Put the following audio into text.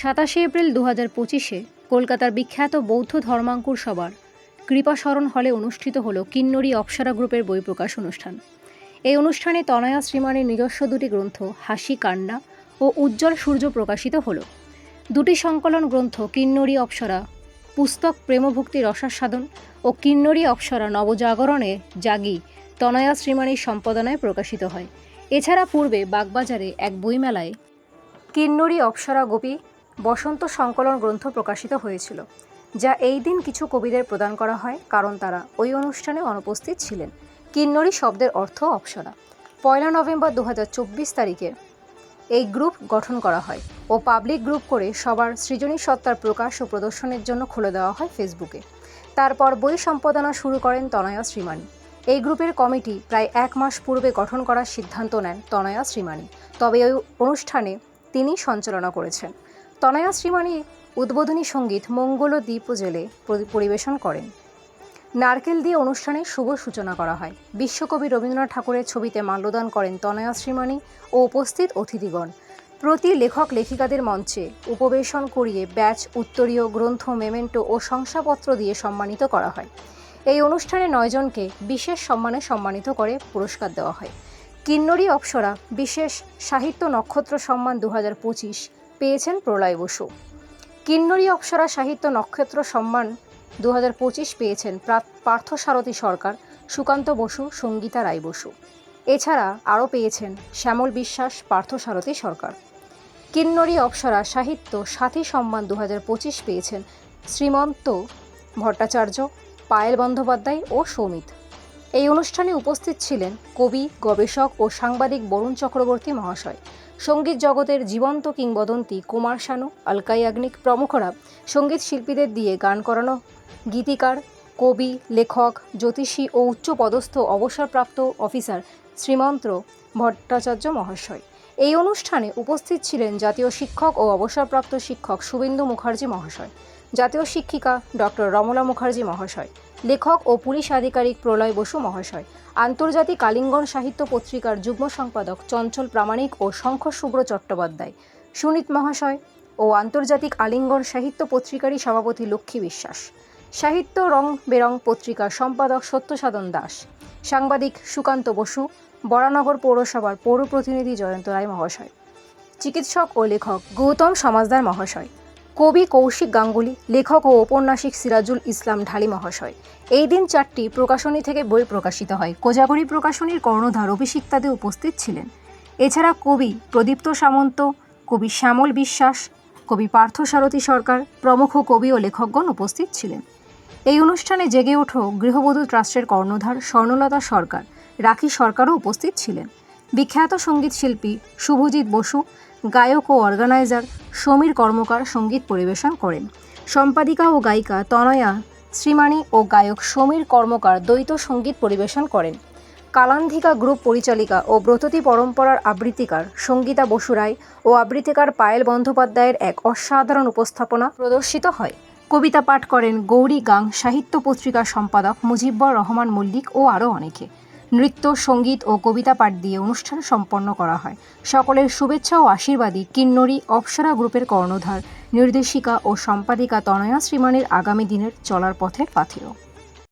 সাতাশে এপ্রিল দু হাজার পঁচিশে কলকাতার বিখ্যাত বৌদ্ধ ধর্মাঙ্কুর সভার কৃপাশরণ হলে অনুষ্ঠিত হল কিন্নরি অপ্সরা গ্রুপের বই প্রকাশ অনুষ্ঠান। এই অনুষ্ঠানে তনয়া শ্রীমানের নিজস্ব দুটি গ্রন্থ, হাসি কান্না ও উজ্জ্বল সূর্য প্রকাশিত হল। দুটি সংকলন গ্রন্থ, কিন্নরি অপ্সরা, পুস্তক প্রেমভক্তি রসাস্বাদন ও কিন্নরি অপ্সরা নবজাগরণে জাগি তনয়া শ্রীমানির সম্পাদনায় প্রকাশিত হয়। এছাড়া পূর্বে বাগবাজারে এক বইমেলায় কিন্নরি অপ্সরা গোপী বসন্ত সংকলন গ্রন্থ প্রকাশিত হয়েছিল, যা এই দিন কিছু কবিদের প্রদান করা হয়, কারণ তারা ওই অনুষ্ঠানে অনুপস্থিত ছিলেন। কিন্নরি শব্দের অর্থ অপ্সরা পয়লা নভেম্বর দু হাজার চব্বিশ তারিখে এই গ্রুপ গঠন করা হয় ও পাবলিক গ্রুপ করে সবার সৃজনী সত্তার প্রকাশ ও প্রদর্শনের জন্য খুলে দেওয়া হয় ফেসবুকে। তারপর বই সম্পাদনা শুরু করেন তনয়া শ্রীমানি। এই গ্রুপের কমিটি প্রায় এক মাস পূর্বে গঠন করার সিদ্ধান্ত নেন তনয়া শ্রীমানি। তবে ওই অনুষ্ঠানে তিনি সঞ্চালনা করেছেন। তনয়া শ্রীমানি উদ্বোধনী সংগীত মঙ্গল দ্বীপ জেলে পরিবেশন করেন। নারকেল দিয়ে অনুষ্ঠানের শুভ সূচনা করা হয়। বিশ্বকবি রবীন্দ্রনাথ ঠাকুরের ছবিতে মাল্যদান করেন তনয়া শ্রীমানি ও উপস্থিত অতিথিগণ। প্রতি লেখক লেখিকাদের মঞ্চে উপবেশন করিয়ে ব্যাচ, উত্তরীয় গ্রন্থ, মেমেন্টো ও শংসাপত্র দিয়ে সম্মানিত করা হয়। এই অনুষ্ঠানে নয়জনকে বিশেষ সম্মানে সম্মানিত করে পুরস্কার দেওয়া হয়। কিন্নরি অপ্সরা বিশেষ সাহিত্য নক্ষত্র সম্মান দু হাজার পঁচিশ পেয়েছেন প্রলয় বসু। কিন্নরী অপ্সরা সাহিত্য নক্ষত্র সম্মান দু হাজার পঁচিশ পেয়েছেন প্রা- পার্থসারথী সরকার, সুকান্ত বসু, সঙ্গীতা রায় বসু। এছাড়া আরও পেয়েছেন শ্যামল বিশ্বাস, পার্থসারথী সরকার। কিন্নরী অপ্সরা সাহিত্য সাথী সম্মান দু হাজার পঁচিশ পেয়েছেন শ্রীমন্ত ভট্টাচার্য, পায়েল বন্দ্যোপাধ্যায় ও সৌমিত। এই অনুষ্ঠানে উপস্থিত ছিলেন কবি, গবেষক ও সাংবাদিক বরুণ চক্রবর্তী মহাশয়। সংগীত জগতের জীবন্ত কিংবদন্তি কুমার শানু আলকা ইয়াগনিক প্রমুখরা সংগীত শিল্পীদের দিয়ে গান করানো গীতিকার, কবি, লেখক, জ্যোতিষী ও উচ্চপদস্থ অবসরপ্রাপ্ত অফিসার শ্রীমন্ত ভট্টাচার্য মহাশয়। এই অনুষ্ঠানে উপস্থিত ছিলেন জাতীয় শিক্ষক ও অবসরপ্রাপ্ত শিক্ষক শুভেন্দু মুখার্জি মহাশয়, জাতীয় শিক্ষিকা ডক্টর রমলা মুখার্জি মহাশয় লেখক ও পুলিশ আধিকারিক প্রলয় বসু মহাশয়। আন্তর্জাতিক আলিঙ্গন সাহিত্য পত্রিকার যুগ্ম সম্পাদক চঞ্চল প্রামাণিক ও শঙ্খ শুভ্র চট্টোপাধ্যায়। সুনীত মহাশয় ও আন্তর্জাতিক আলিঙ্গন সাহিত্য পত্রিকারই সভাপতি লক্ষ্মী বিশ্বাস। সাহিত্য রং বেরং পত্রিকার সম্পাদক সত্যসাধন দাস। সাংবাদিক সুকান্ত বসু, বরানগর পৌরসভার পৌর প্রতিনিধি জয়ন্ত রায় মহাশয়। চিকিৎসক ও লেখক গৌতম সমাজদার মহাশয়। কবি কৌশিক গাঙ্গুলি, লেখক ও ঔপন্যাসিক সিরাজুল ইসলাম ঢালি মহাশয়। এই দিন চারটি প্রকাশনী থেকে বই প্রকাশিত হয়। কোজাগরী প্রকাশনীর কর্ণধার অভিষিক্তাতে উপস্থিত ছিলেন। এছাড়া কবি প্রদীপ্ত সামন্ত, কবি শ্যামল বিশ্বাস, কবি পার্থসারথী সরকার, প্রমুখ কবি ও লেখকগণ উপস্থিত ছিলেন। এই অনুষ্ঠানে জেগে ওঠো গৃহবধূ ট্রাস্টের কর্ণধার স্বর্ণলতা সরকার, রাখি সরকারও উপস্থিত ছিলেন। বিখ্যাত সংগীত শিল্পী শুভজিৎ বসু, গায়ক ও অর্গানাইজার সমীর কর্মকার সংগীত পরিবেশন করেন। সম্পাদিকা ও গায়িকা তনয়া শ্রীমাণী ও গায়ক সমীর কর্মকার দ্বৈত সংগীত পরিবেশন করেন। কালান্ধিকা গ্রুপ পরিচালিকা ও ব্রততী পরম্পরার আবৃত্তিকার সঙ্গীতা বসু রায় ও আবৃত্তিকার পায়েল বন্দ্যোপাধ্যায়ের এক অসাধারণ উপস্থাপনা প্রদর্শিত হয়। কবিতা পাঠ করেন গৌরী গাং, সাহিত্য পত্রিকার সম্পাদক মুজিব্বর রহমান মল্লিক ও আরও অনেকে। নৃত্য, সংগীত ও কবিতা পাঠ দিয়ে অনুষ্ঠান সম্পন্ন করা হয়। সকলের শুভেচ্ছা ও আশীর্বাদী কিন্নরী অপসরা গ্রুপের কর্ণধার, নির্দেশিকা ও সম্পাদিকা তনয়া শ্রীমানের আগামী দিনের চলার পথের পাথেয়।